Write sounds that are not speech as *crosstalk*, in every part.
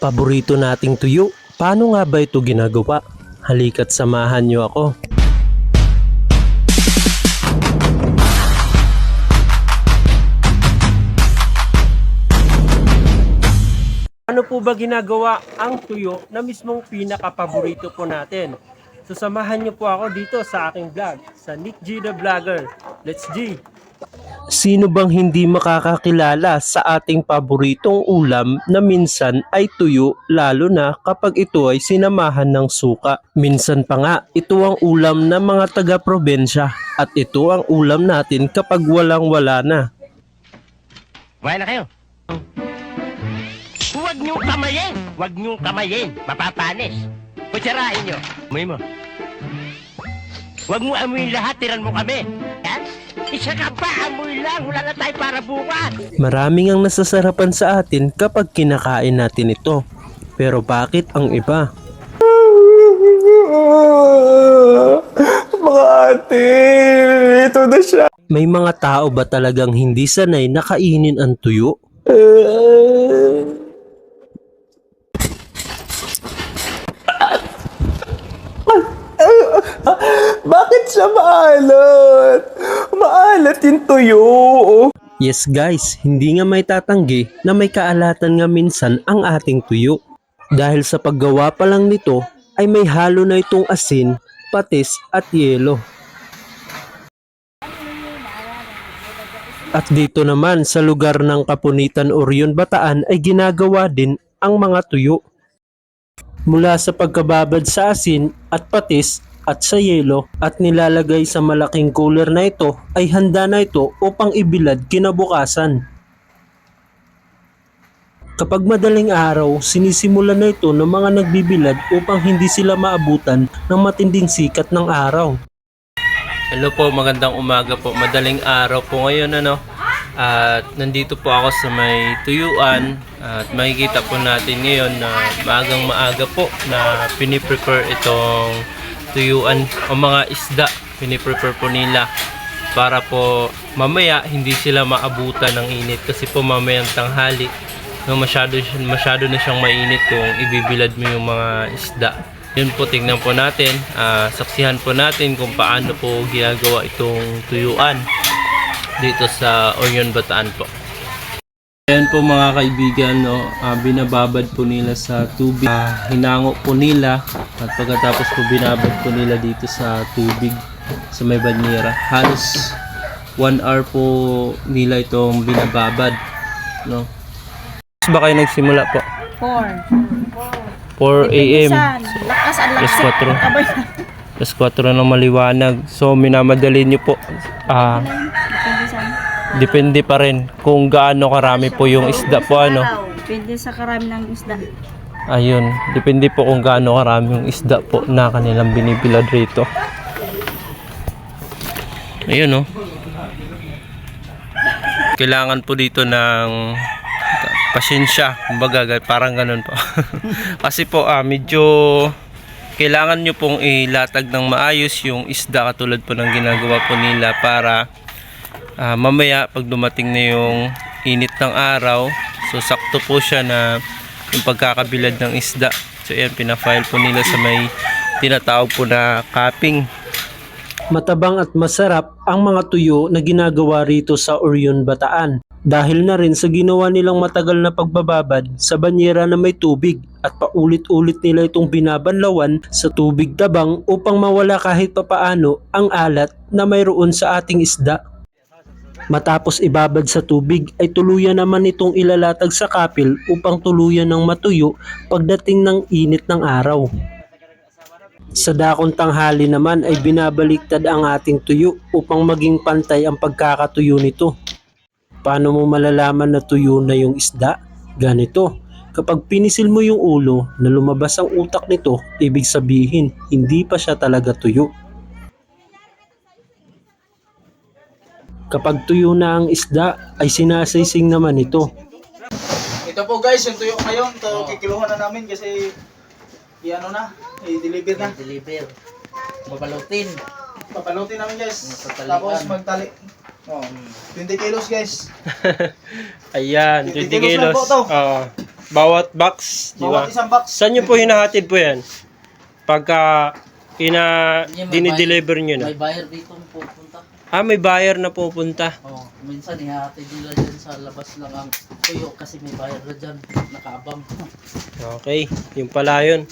Paborito nating tuyo. Paano nga ba ito ginagawa? Halika't samahan niyo ako. Ano po ba ginagawa ang tuyo na mismong pinaka-paborito po natin? So samahan niyo po ako dito sa aking vlog, sa Nick G the Vlogger. Let's G! Sino bang hindi makakakilala sa ating paboritong ulam na minsan ay tuyo lalo na kapag ito ay sinamahan ng suka. Minsan pa nga, ito ang ulam ng mga taga-probensya at ito ang ulam natin kapag walang wala na. Kumain na kayo. Huwag niyong kamayin! Huwag niyong kamayin! Mapapanis! Kutsarain niyo. Amoy mo. Huwag mo amoy lahat, tiran mo kami. Isa ka pa, amoy lang. Wala na tayo para bukas. Maraming ang nasasarapan sa atin kapag kinakain natin ito. Pero bakit ang iba? *laughs* Mga ate, ito na siya. May mga tao ba talagang hindi sanay na kainin ang tuyo? *laughs* Bakit siya maalat? Yung tuyo. Yes guys, hindi nga may tatanggi na may kaalatan nga minsan ang ating tuyo. Dahil sa paggawa pa lang nito ay may halo na itong asin, patis at yelo. At dito naman sa lugar ng Kapunitan Orion Bataan ay ginagawa din ang mga tuyo. Mula sa pagkababad sa asin at patis at sa yelo at nilalagay sa malaking cooler na ito ay handa na ito upang ibilad kinabukasan. Kapag madaling araw, sinisimulan na ito ng mga nagbibilad upang hindi sila maabutan ng matinding sikat ng araw. Hello po, magandang umaga po. Madaling araw po ngayon ano. At nandito po ako sa may tuyuan at makikita po natin ngayon na maagang maaga po na piniprepare itong tuyuan o mga isda. Piniprepare po nila para po mamaya hindi sila maabutan ng init kasi po mamayang tanghali no, masyado, masyado na siyang mainit kung ibibilad mo yung mga isda. Yun po, tingnan po natin. ah, saksihan po natin kung paano po ginagawa itong tuyuan dito sa Orion Bataan po. Ayan po mga kaibigan, no, ah, binababad po nila sa tubig. Ah, hinango po nila at pagkatapos po binabad po nila dito sa tubig sa may banyera. Halos 1 hour po nila itong binababad. No? Ba kayo nagsimula po? 4 4. a.m. Lakas ang Alas lakas. 4. Abay. Alas 4 ng maliwanag. So, minamadali nyo po. Ah, sa depende pa rin kung gaano karami po yung isda po ano. Depende sa karami ng isda. Ayun, depende po kung gaano karami yung isda po na kanilang binibilad rito. Ayun oh. Kailangan po dito ng pasensya, kumbaga ga- parang ganun po. *laughs* Kasi po ah, medyo kailangan nyo pong ilatag ng maayos yung isda katulad po ng ginagawa po nila para ah, mamaya pag dumating na yung init ng araw, so sakto po siya na yung pagkakabilad ng isda. So yan, pinafile po nila sa may tinatawag po na cupping. Matabang at masarap ang mga tuyo na ginagawa rito sa Orion Bataan. Dahil na rin sa ginawa nilang matagal na pagbababad sa banyera na may tubig at paulit-ulit nila itong binabanlawan sa tubig tabang upang mawala kahit papaano ang alat na mayroon sa ating isda. Matapos ibabad sa tubig ay tuluyan naman itong ilalatag sa kapil upang tuluyan ng matuyo pagdating ng init ng araw. Sa dakong tanghali naman ay binabaliktad ang ating tuyo upang maging pantay ang pagkakatuyo nito. Paano mo malalaman na tuyo na yung isda? Ganito, kapag pinisil mo yung ulo na lumabas ang utak nito, ibig sabihin hindi pa siya talaga tuyo. Kapag tuyo na ang isda ay sinasaysing naman ito. Ito po guys, yung tuyo ngayon, ito kikiluhan na namin kasi i-ano na, i-deliver na. Deliver. Mabalutin. Papalutin namin guys. Magtatalian. Tapos magtali. Oh, 20 kilos guys. *laughs* Ayan, 20 20 kilos kilos. po. Oo. Bawat box, di ba? Bawat isang box. Saan nyo po hinahatid po yan? Pagka ina dinideliver nyo na. May buyer dito pupunta. Ah, may buyer na pupunta. Oh, minsan ihahatid nila dyan sa labas lang ang tuyo kasi may buyer na dyan. Nakaabang. Okay, yung pala yun.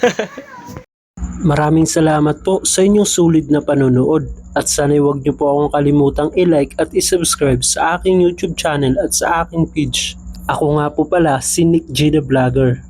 *laughs* Maraming salamat po sa inyong sulit na panonood at sana huwag niyo po akong kalimutang i-like at i-subscribe sa aking YouTube channel at sa aking page. Ako nga po pala si Nick G the Vlogger.